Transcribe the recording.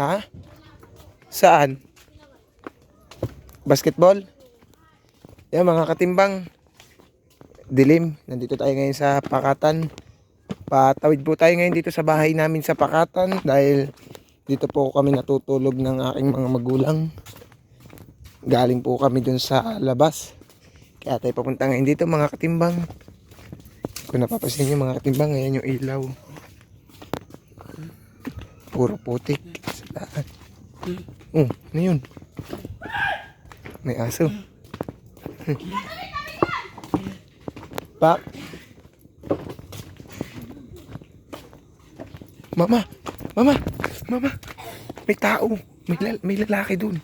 Ha? Saan? Basketball? Yan mga katimbang. Dilim. Nandito tayo ngayon sa Pakatan. Patawid po tayo ngayon dito sa bahay namin sa Pakatan dahil dito po kami natutulog ng aking mga magulang. Galing po kami dun sa labas. Kaya tayo papunta ngayon dito mga katimbang. Kung napapasin nyo mga katimbang, ngayon yung ilaw. Puro putik. Oh, ano yun? May aso. Pak. Mama, mama, mama. May tao. May, lal- may lalaki dun.